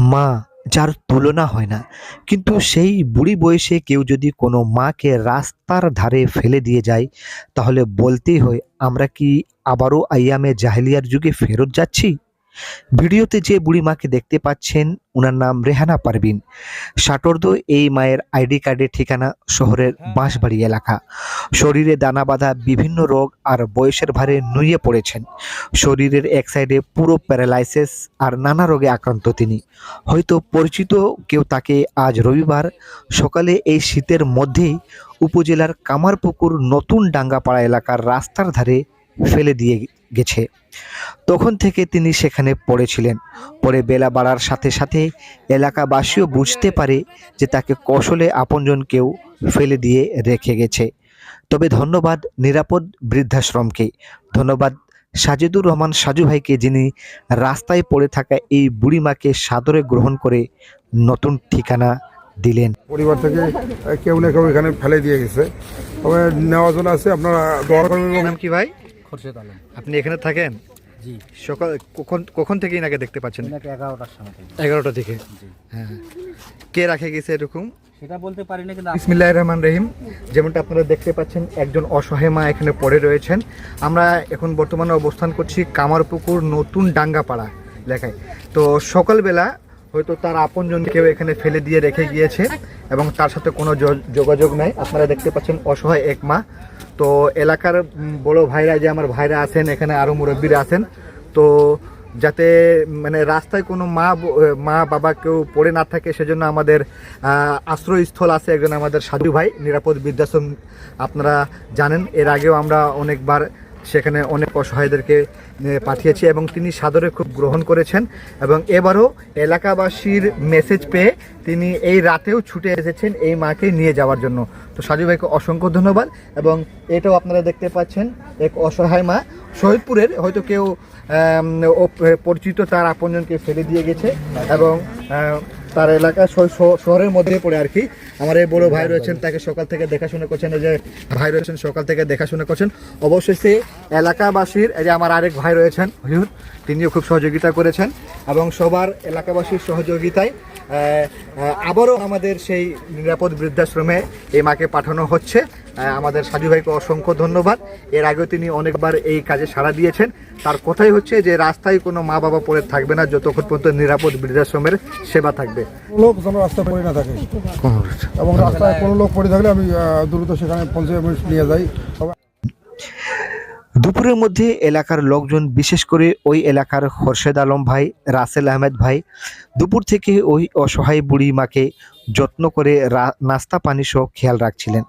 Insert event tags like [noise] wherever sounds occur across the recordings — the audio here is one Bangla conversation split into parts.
মা, যার তুলনা হয় না। কিন্তু সেই বুড়ি বয়সে কেউ যদি কোনো মাকে রাস্তার ধারে ফেলে দিয়ে যায়, তাহলে বলতেই হয়, আমরা কি আবারও আইয়ামে জাহেলিয়ার যুগে ফেরত যাচ্ছি? ভিডিওতে যে বুড়ি মাকে দেখতে পাচ্ছেন ওনার নাম রেহানা পারবিন সাটর্দ এই মায়ের আইডি কার্ডের ঠিকানা শহরের বাঁশবাড়ি এলাকা। শরীরে দানা বাঁধা বিভিন্ন রোগ আর বয়সের ভারে নুয়ে পড়েছেন। শরীরের এক সাইডে পুরো প্যারালাইসিস আর নানা রোগে আক্রান্ত তিনি। হয়তো পরিচিত কেউ তাকে আজ রবিবার সকালে এই শীতের মধ্যেই উপজেলার কামারপুকুর নতুন ডাঙ্গাপাড়া এলাকার রাস্তার ধারে ফেলে দিয়ে গেছে। তখন থেকে তিনি সেখানে পড়েছিলেন। পরে বেলা বাড়ার সাথে সাথে এলাকাবাসীও বুঝতে পারে যে তাকে কৌশলে আপনজন কেউ ফেলে দিয়ে রেখে গেছে। তবে ধন্যবাদ নিরাপদ বৃদ্ধাশ্রমকে। ধন্যবাদ সাজিদুর রহমান সাজু ভাইকে যিনি রাস্তায় পড়ে থাকা এই বুড়িমাকে সাদরে গ্রহণ করে নতুন ঠিকানা দিলেন। পরিবার থেকে কেউ না কেউ এখানে ফেলে দিয়ে গেছে। তবে নেওয়ার জন্য আছে আপনারা নাম কি ভাই? খোরশেদ আলম আপনি এখানে থাকেন? জি। সকাল কখন কখন থেকে এনাকে দেখতে পাচ্ছেন? এনাকে এগারোটার সময় থেকে। এগারোটা থেকে? হ্যাঁ। কে রাখে গেছে এরকম? সেটা বলতে পারি না কিন্তু বিসমিল্লাহ রহমান রহিম যেমনটা আপনারা দেখতে পাচ্ছেন একজন অসহায় মা এখানে পড়ে রয়েছেন। আমরা এখন বর্তমানে অবস্থান করছি কামারপুকুর নতুন ডাঙ্গাপাড়া লেখায়। তো সকালবেলা হয়তো তার আপনজন কেউ এখানে ফেলে দিয়ে রেখে গিয়েছে এবং তার সাথে কোনো যোগাযোগ নাই। আপনারা দেখতে পাচ্ছেন অসহায় এক মা। তো এলাকার বড় ভাইরা যে আমার ভাইরা আছেন, এখানে আরও মুরব্বীরা আছেন। তো যাতে মানে রাস্তায় কোনো মা মা, বাবা কেউ পড়ে না থাকে, সেজন্য আমাদের আশ্রয়স্থল আছে একজন আমাদের সাধু ভাই, নিরাপদ বৃদ্ধাশ্রম, আপনারা জানেন। এর আগেও আমরা অনেকবার সেখানে অনেক অসহায়দেরকে পাঠিয়েছি এবং তিনি সাদরে খুব গ্রহণ করেছেন এবং এবারও এলাকাবাসীর মেসেজ পেয়ে তিনি এই রাতেও ছুটে এসেছেন এই মাকে নিয়ে যাওয়ার জন্য। তো সাজু ভাইকে অসংখ্য ধন্যবাদ এবং এটাও আপনারা দেখতে পাচ্ছেন এক অসহায় মা। শহীদপুরের হয়তো কেউ পরিচিত তার আপনজনকে ফেলে দিয়ে গেছে এবং তার এলাকা শহরের মধ্যে পড়ে আর কি। আমার এই বড় ভাই রয়েছেন, তাকে সকাল থেকে দেখাশোনা করছেন, এই যে ভাই রয়েছেন, সকাল থেকে দেখাশোনা করছেন। অবশেষে এলাকাবাসীর, এই যে আমার আরেক ভাই রয়েছেন, হুজুর, তিনিও খুব সহযোগিতা করেছেন এবং সবার এলাকাবাসীর সহযোগিতায় আবারও আমাদের সেই নিরাপদ বৃদ্ধাশ্রমে এই মাকে পাঠানো হচ্ছে। আমাদের সাজু ভাইকে অসংখ্য ধন্যবাদ। এর আগেও তিনি অনেকবার এই কাজে সাড়া দিয়েছেন। তার কথাই হচ্ছে যে রাস্তায় কোনো মা বাবা পড়ে থাকবে না যতক্ষণ পর্যন্ত নিরাপদ বৃদ্ধাশ্রমের সেবা থাকবে। লোক যেন রাস্তায় পড়ে না থাকে। এবং রাস্তায় কোনো লোক পড়ে থাকলে আমি দ্রুত সেখানে পৌঁছে নিয়ে যাই। দুপুরের মধ্যে এলাকার লোকজন, বিশেষ করে ওই এলাকার খোরশেদ আলম ভাই, রাসেল আহমেদ ভাই, দুপুর থেকে ওই অসহায় বুড়ি মাকে যত্ন করে নাস্তা পানি সহ খেয়াল রাখছিলেন।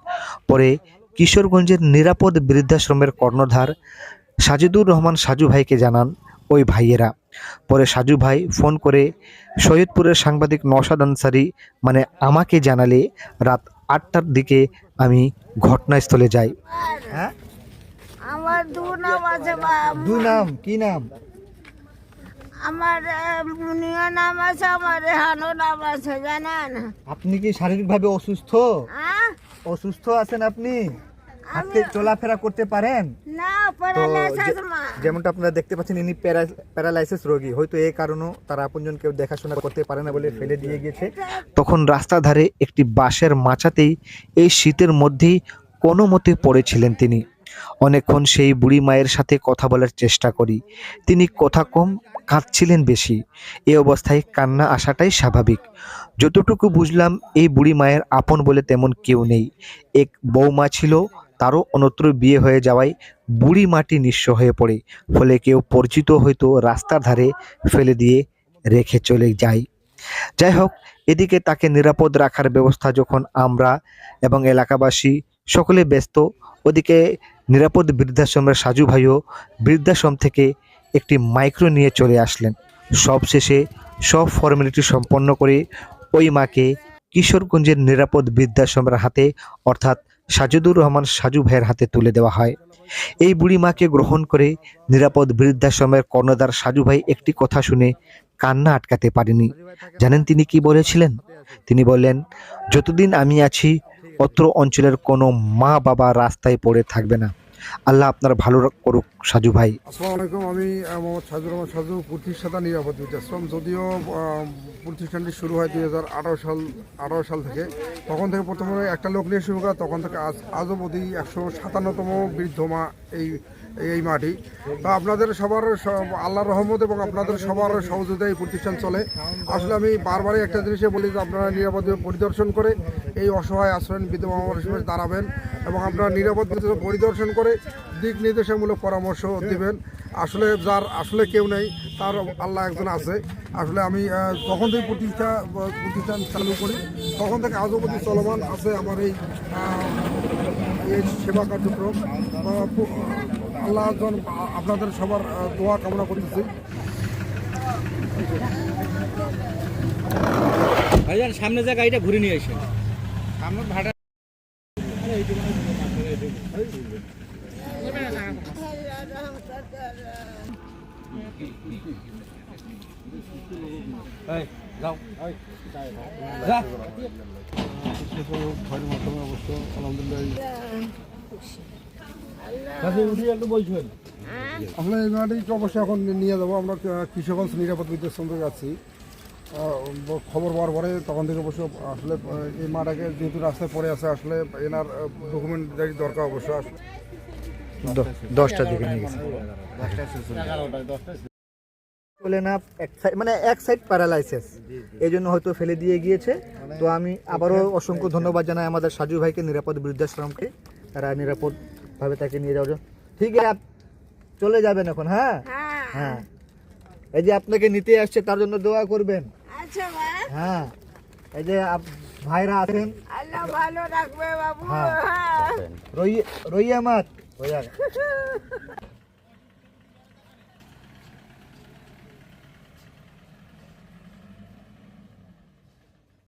পরে কিশোরগঞ্জের নিরাপদ বৃদ্ধাশ্রমের কর্ণধার সাজিদুর রহমান সাজু ভাইকে জানান ওই ভাইয়েরা। পরে সাজু ভাই ফোন করে, সৈয়দপুরের সাংবাদিক নওশাদ আনসারি মানে আমাকে জানালে রাত আটটার দিকে আমি ঘটনাস্থলে যাই। হ্যাঁ? আমার দু নাম আছে দুই নাম কি নাম? আমার মুনিয়া নাম আছে আমার রেহানো নাম আছে জানেন? আপনি কি শারীরিকভাবে অসুস্থ? হ্যাঁ? অসুস্থ আছেন আপনি? হাতে চলাফেরা করতে পারেন? না যেমনটা আপনারা দেখতে পাচ্ছেন ইনি প্যারালাইসিস রোগী। হয়তো এই কারণেও তারা আপনজন কেউ দেখাশোনা করতে পারে না বলে ফেলে দিয়ে গেছে তখন রাস্তা ধারে একটি বাঁশের মাচাতেই এই শীতের মধ্যেই কোনো মতে পড়েছিলেন তিনি। অনেকক্ষণ সেই বুড়ি মায়ের সাথে কথা বলার চেষ্টা করি। তিনি কথা কম কাঁদছিলেন বেশি। এ অবস্থায় কান্না আসাটাই স্বাভাবিক। যতটুকু বুঝলাম, এই বুড়ি মায়ের আপন বলে তেমন কেউ নেই। এক বৌমা ছিল, তারও অন্যত্র বিয়ে হয়ে যাওয়ায় বুড়ি মাটি নিঃস্ব হয়ে পড়ে। ফলে কেউ পরিচিত হয়তো রাস্তার ধারে ফেলে দিয়ে রেখে চলে যায়। যাই হোক, এদিকে তাকে নিরাপদ রাখার ব্যবস্থা যখন আমরা এবং এলাকাবাসী সকলে ব্যস্ত। ওদিকে নিরাপদ বৃদ্ধাশ্রমের সাজু ভাইও বৃদ্ধাশ্রম থেকে একটি মাইক্রো নিয়ে চলে আসলেন। সব শেষে সব ফর্মালিটি সম্পন্ন করে ওই মাকে কিশোরগঞ্জের নিরাপদ বৃদ্ধাশ্রমের হাতে, অর্থাৎ সাজুদুর রহমান সাজু ভাইয়ের হাতে তুলে দেওয়া হয়। এই বুড়ি মাকে গ্রহণ করে নিরাপদ বৃদ্ধাশ্রমের কর্ণধার সাজু ভাই একটি কথা শুনে কান্না আটকাতে পারেনি। জানেন তিনি কি বলেছিলেন? তিনি বললেন, যতদিন আমি আছি অত্র অঞ্চলের কোনো মা বাবা রাস্তায় পড়ে থাকবে না। আল্লাহ আপনার ভালো করুক, সাজু ভাই। আসসালামু আলাইকুম, আমি মোহাম্মদ সাজুর রহমান সাজু, প্রতিষ্ঠাতা নিরাপদ বৃদ্ধাশ্রম যদিও প্রতিষ্ঠানটি শুরু হয় দুই হাজার আঠারো সাল আঠারো সাল থেকে। তখন থেকে প্রথমে একটা লোক নিয়ে শুরু করা, তখন থেকে আজ আজ অবধি একশো সাতান্নতম বৃদ্ধ মা এই এই মাটি। তো আপনাদের সবার সব- আল্লাহর রহমত এবং আপনাদের সবার সহযোগিতায় এই প্রতিষ্ঠান চলে। আসলে আমি বারবারই একটা জিনিসে বলি যে আপনারা নিরাপদ পরিদর্শন করে এই অসহায় আশ্রয় বিধবা মানুষের দাঁড়াবেন এবং আপনারা নিরাপদ পরিদর্শন করে দিক নির্দেশমূলক পরামর্শ দিবেন। আসলে যার আসলে কেউ নেই, তার আল্লাহ একজন আছে। আসলে আমি তখন থেকে প্রতিষ্ঠা, প্রতিষ্ঠান চালু করি, তখন থেকে আজও প্রতি চলমান আছে আমার এই এই সেবা কার্যক্রম। আল্লাহ একজন আপনাদের সবার দোয়া কামনা করতেছি। ভাইজান, সামনে যে গাড়িটা ঘুরে নিয়ে আসেন। সামনে ভাড়া এই, যাও। এই, মাটিকে অবশ্যই এখন নিয়ে যাব। আমরা আহ, কিশোরগঞ্জ নিরাপদ বৃদ্ধাশ্রম থেকে যাচ্ছি খবর পাওয়ার পরে তখন থেকে অবশ্য আসলে এই মাটাকে যেহেতু রাস্তায় পড়ে আছে আসলে এনার ডকুমেন্ট দরকার অবশ্য আসলে দশটার দিকে নিয়ে গেছে। বলে না এক সাইড মানে এক সাইড প্যারালাইসিস এই জন্য হয়তো ফেলে দিয়ে গিয়েছে। তো আমি আবারও অসংখ্য ধন্যবাদ জানাই আমাদের সাজু ভাইকে নিরাপদ বৃদ্ধাশ্রমকে। তারা নিরাপদ ভাবে তাকে নিয়ে যাওয়ার জন্য। ঠিক আছে আপ- চলে যাবেন এখন হ্যাঁ? হ্যাঁ। হ্যাঁ। এই যে আপনাকে নিতে আসছে তার জন্য দোয়া করবেন। হ্যাঁ। এই যে ভাইরা আছেন। আল্লাহ ভালো রাখবে বাবু। হ্যাঁ। হ্যাঁ। রই রইয়া মাত। রইয়া [laughs]